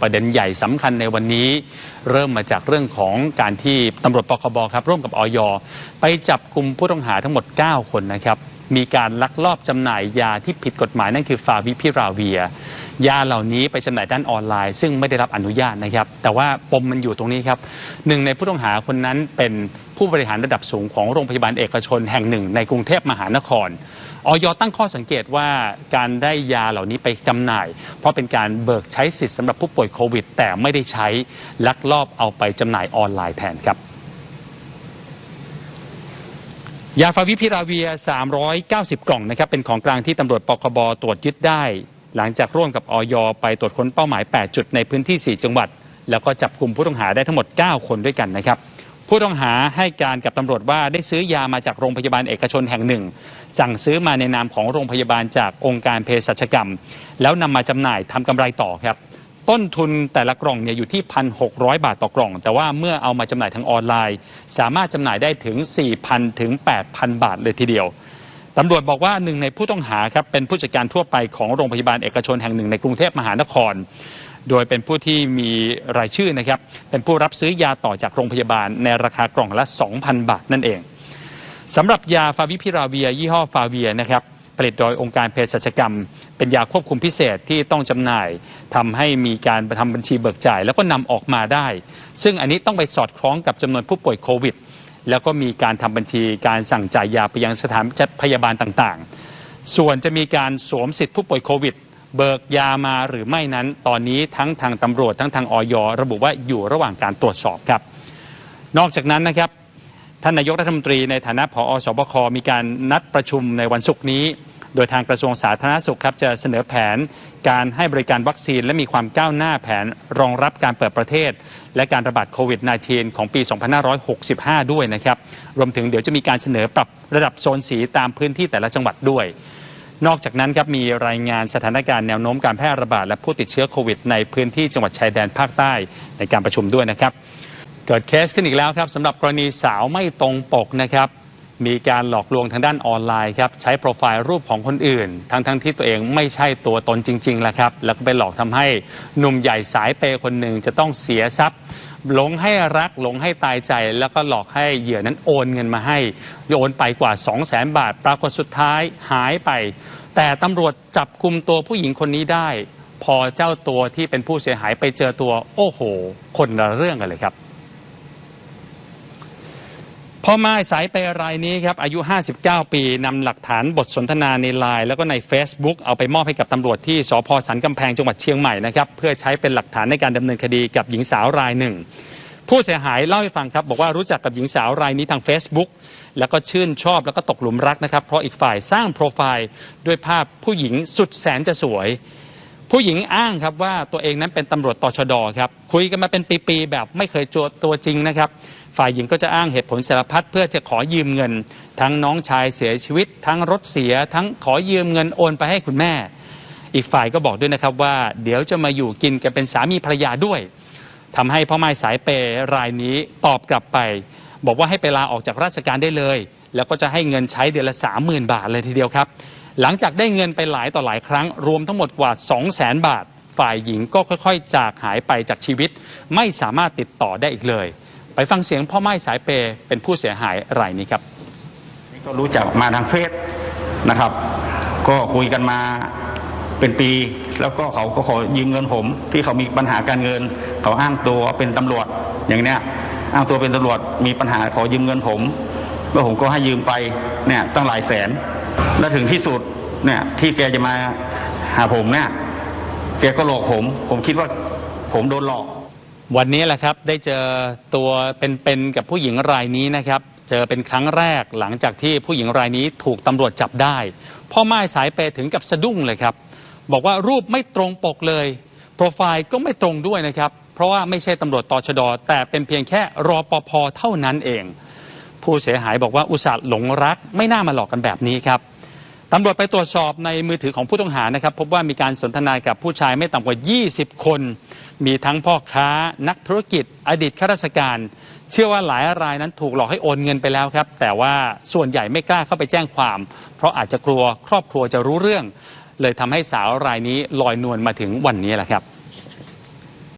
ประเด็นใหญ่สำคัญในวันนี้ เริ่มมาจากเรื่องของการที่ตำรวจปคบครับร่วมกับออยไปจับกลุ่มผู้ต้องหาทั้งหมด 9 คนนะครับ มีการลักลอบจำหน่ายยาที่ผิดกฎหมายนั่นคือฟาวิพิราเวีย ยาเหล่านี้ไปจำหน่ายด้านออนไลน์ ซึ่งไม่ได้รับอนุญาตนะครับ แต่ว่าปมมันอยู่ตรงนี้ครับหนึ่งในผู้ต้องหาคนนั้นเป็น ผู้บริหารระดับสูงของโรงพยาบาลเอกชนแห่งหนึ่ง ในกรุงเทพมหานครออยตั้งข้อสังเกตว่าการได้ยาเหล่านี้ไปจำหน่าย เพราะเป็นการเบิกใช้สิทธิ์สำหรับผู้ป่วยโควิด แต่ไม่ได้ใช้ลักลอบเอาไปจำหน่ายออนไลน์แทนครับยาฟาวิพิราเวีย 390 กล่องนะครับเป็นของกลางที่ตำรวจปคบตรวจยึดได้ หลังจากร่วมกับออยไปตรวจค้นเป้าหมาย 8 จุดในพื้นที่ 4 จังหวัด แล้วก็จับกลุ่มผู้ต้องหาได้ทั้งหมด 9 คนด้วยกันนะครับ ผู้ต้องหาให้การกับตำรวจว่าได้ซื้อยามาจากโรงพยาบาลเอกชนแห่งหนึ่ง สั่งซื้อมาในนามของโรงพยาบาลจากองค์การเภสัชกรรม แล้วนำมาจำหน่ายทำกำไรต่อครับ ต้นทุนแต่ละกล่องเนี่ยอยู่ที่ 1,600 บาทต่อกล่อง แต่ว่าเมื่อเอามาจำหน่ายทางออนไลน์ สามารถจำหน่ายได้ถึง 4,000 ถึง 8,000 บาทเลยทีเดียวตำรวจบอกว่าหนึ่งในผู้ต้องหาครับเป็นผู้จัดการทั่วไปของโรงพยาบาลเอกชนแห่งหนึ่งในกรุงเทพมหานคร โดยเป็นผู้ที่มีรายชื่อนะครับ เป็นผู้รับซื้อยาต่อจากโรงพยาบาลในราคากล่องละ 2,000 บาทนั่นเองสำหรับยาฟาวิพิราเวีย ยี่ห้อฟาเวียนะครับผลิตโดยองค์การเภสัชกรรม เป็นยาควบคุมพิเศษที่ต้องจำหน่ายทำให้มีการทำบัญชีเบิกจ่าย แล้วก็นำออกมาได้ ซึ่งอันนี้ต้องไปสอดคล้องกับจำนวนผู้ป่วยโควิด แล้วก็มีการทำบัญชีการสั่งจ่ายยาไปยังสถานพยาบาลต่างๆ ส่วนจะมีการสวมสิทธิผู้ป่วยโควิด เบิกยามาหรือไม่นั้น ตอนนี้ทั้งทางตำรวจทั้งทางออยระบุว่าอยู่ระหว่างการตรวจสอบครับ นอกจากนั้นนะครับท่านนายกรัฐมนตรีในฐานะผอสบคมีการนัดประชุมในวันศุกร์นี้ โดยทางกระทรวงสาธารณสุขครับจะเสนอแผนการให้บริการวัคซีนและมีความก้าวหน้าแผนรองรับการเปิดประเทศ และการระบาดโควิด -19 ของปี 2565 ด้วยนะครับ รวมถึงเดี๋ยวจะมีการเสนอปรับระดับโซนสีตามพื้นที่แต่ละจังหวัดด้วย นอกจากนั้นครับมีรายงานสถานการณ์แนวโน้มการแพร่ระบาดและผู้ติดเชื้อโควิดในพื้นที่จังหวัดชายแดนภาคใต้ในการประชุมด้วยนะครับ เกิดเคสขึ้นอีกแล้วครับสำหรับกรณีสาวไม่ตรงปกนะครับ มีการหลอกลวงทางด้านออนไลน์ครับใช้โปรไฟล์รูปของคนอื่น ทั้งทั้งที่ตัวเองไม่ใช่ตัวตนจริงๆแหละครับแล้วก็ไปหลอกทำให้หนุ่มใหญ่สายเปย์คนหนึ่งจะต้องเสียทรัพย์หลงให้รักหลงให้ตายใจ แล้วก็หลอกให้เหยื่อนั้นโอนเงินมาให้โอนไปกว่า 2 0 0แสนบาท ปรากฏสุดท้ายหายไป แต่ตำรวจจับกลุ่มตัวผู้หญิงคนนี้ได้ พอเจ้าตัวที่เป็นผู้เสียหายไปเจอตัว โอ้โห คนละเรื่องกันเลยครับ พ่อไม้สายเปรายนี้ครับอายุ 59 ปีนำหลักฐานบทสนทนาในไลน์แล้วก็ใน Facebook เอาไปมอบให้กับตำรวจที่สพสันกำแพงจังหวัดเชียงใหม่นะครับเพื่อใช้เป็นหลักฐานในการดำเนินคดีกับหญิงสาวรายหนึ่ง ผู้เสียหายเล่าให้ฟังครับ บอกว่ารู้จักกับหญิงสาวรายนี้ทาง Facebook แล้วก็ชื่นชอบแล้วก็ตกหลุมรักนะครับ เพราะอีกฝ่ายสร้างโปรไฟล์ด้วยภาพผู้หญิงสุดแสนจะสวย ผู้หญิงอ้างครับว่าตัวเองนั้นเป็นตำรวจตชดครับคุยกันมาเป็นปีๆแบบไม่เคยเจอตัวจริงนะครับ ฝ่ายหญิงก็จะอ้างเหตุผลสารพัดเพื่อจะขอยืมเงิน ทั้งน้องชายเสียชีวิต ทั้งรถเสีย ทั้งขอยืมเงินโอนไปให้คุณแม่ อีกฝ่ายก็บอกด้วยนะครับว่า เดี๋ยวจะมาอยู่กินกันเป็นสามีภรรยาด้วยทำให้พ่อไม้สายเปย์รายนี้ตอบกลับไป บอกว่าให้ไปลาออกจากราชการได้เลย แล้วก็จะให้เงินใช้เดือนละ30,000บาทเลยทีเดียวครับ หลังจากได้เงินไปหลายต่อหลายครั้ง รวมทั้งหมดกว่า 200,000 บาท ฝ่ายหญิงก็ค่อย ๆ จากหายไปจากชีวิต ไม่สามารถติดต่อได้อีกเลย ไปฟังเสียงพ่อไม้สายเปย์เป็นผู้เสียหายรายนี้ครับก็รู้จักมาทางเฟซนะครับ ก็คุยกันมาเป็นปี แล้วก็เขาก็ขอยืมเงินผม ที่เขามีปัญหาการเงิน เขาอ้างตัวเป็นตำรวจอย่างเนี้ยอ้างตัวเป็นตำรวจมีปัญหาขอยืมเงินผมแล้วผมก็ให้ยืมไปเนี่ยตั้งหลายแสน แล้วถึงที่สุดเนี่ยที่แกจะมาหาผมเนี่ยแกก็หลอกผม ผมคิดว่าผมโดนหลอก วันนี้แหละครับได้เจอตัวเป็นๆกับผู้หญิงรายนี้นะครับ เจอเป็นครั้งแรกหลังจากที่ผู้หญิงรายนี้ถูกตำรวจจับได้พ่อไม้สายเปถึงกับสะดุ้งเลยครับ บอกว่ารูปไม่ตรงปกเลย โปรไฟล์ก็ไม่ตรงด้วยนะครับ เพราะว่าไม่ใช่ตำรวจตชด แต่เป็นเพียงแค่รอปภเท่านั้นเอง ผู้เสียหายบอกว่าอุตส่าห์หลงรักไม่น่ามาหลอกกันแบบนี้ครับ ตำรวจไปตรวจสอบในมือถือของผู้ต้องหานะครับ พบว่ามีการสนทนากับผู้ชายไม่ต่ำกว่า 20 คน มีทั้งพ่อค้า นักธุรกิจ อดีตข้าราชการ เชื่อว่าหลายรายนั้นถูกหลอกให้โอนเงินไปแล้วครับ แต่ว่าส่วนใหญ่ไม่กล้าเข้าไปแจ้งความ เพราะอาจจะกลัวครอบครัวจะรู้เรื่อง เลยทำให้สาวรายนี้ลอยนวลมาถึงวันนี้แหละครับ